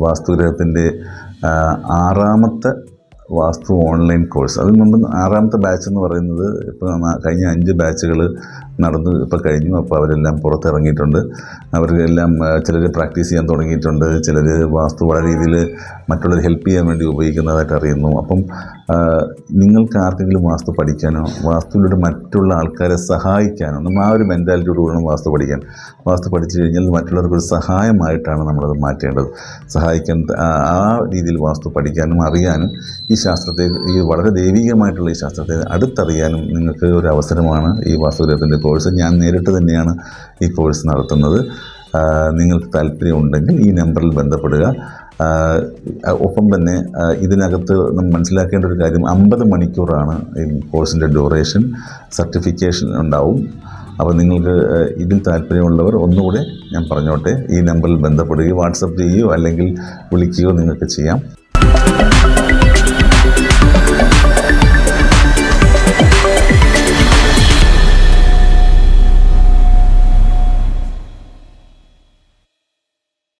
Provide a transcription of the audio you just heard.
വാസ്തുഗ്രഹത്തിന്റെ ആറാമത്തെ വാസ്തു online course അതിൽ നമ്മൾ ആറാമത്തെ ബാച്ച് എന്ന് പറയുന്നത് ഇപ്പോൾ കഴിഞ്ഞ അഞ്ച് ബാച്ചുകൾ നടന്ന് ഇപ്പോൾ കഴിഞ്ഞു. അപ്പോൾ അവരെല്ലാം പുറത്തിറങ്ങിയിട്ടുണ്ട്. അവർക്കെല്ലാം ചിലർ പ്രാക്ടീസ് ചെയ്യാൻ തുടങ്ങിയിട്ടുണ്ട്. ചിലർ വാസ്തു വളരെ രീതിയിൽ മറ്റുള്ളവർ ഹെൽപ്പ് ചെയ്യാൻ വേണ്ടി ഉപയോഗിക്കുന്നതായിട്ട് അറിയുന്നു. അപ്പം നിങ്ങൾക്ക് ആർക്കെങ്കിലും വാസ്തു പഠിക്കാനോ വാസ്തുവിലൂടെ മറ്റുള്ള ആൾക്കാരെ സഹായിക്കാനോ നമ്മൾ ആ ഒരു മെന്റാലിറ്റിയോട് കൂടണം വാസ്തു പഠിക്കാൻ. വാസ്തു പഠിച്ചു കഴിഞ്ഞാൽ മറ്റുള്ളവർക്കൊരു സഹായമായിട്ടാണ് നമ്മളത് മാറ്റേണ്ടത്. സഹായിക്കാൻ ആ രീതിയിൽ വാസ്തു പഠിക്കാനും അറിയാനും ഈ ശാസ്ത്രത്തെ ഈ വളരെ ദൈവികമായിട്ടുള്ള ഈ ശാസ്ത്രത്തെ അടുത്തറിയാനും നിങ്ങൾക്ക് ഒരു അവസരമാണ് ഈ വാസുദേവത്തിന്റെ കോഴ്സ് ഞാൻ നേരിട്ട് തന്നെയാണ് ഈ കോഴ്സ് നടത്തുന്നത്. നിങ്ങൾക്ക് താല്പര്യമുണ്ടെങ്കിൽ ഈ നമ്പറിൽ ബന്ധപ്പെടുക. ഒപ്പം തന്നെ ഇതിനകത്ത് നമ്മൾ മനസ്സിലാക്കേണ്ട ഒരു കാര്യം അമ്പത് മണിക്കൂറാണ് ഈ കോഴ്സിന്റെ ഡ്യൂറേഷൻ സർട്ടിഫിക്കേഷൻ ഉണ്ടാവും. അപ്പോൾ നിങ്ങൾക്ക് ഇതിൽ താല്പര്യമുള്ളവർ ഒന്നുകൂടെ ഞാൻ പറഞ്ഞോട്ടെ ഈ നമ്പറിൽ ബന്ധപ്പെടുകയോ വാട്സപ്പ് ചെയ്യുകയോ അല്ലെങ്കിൽ വിളിക്കുകയോ നിങ്ങൾക്ക് ചെയ്യാം.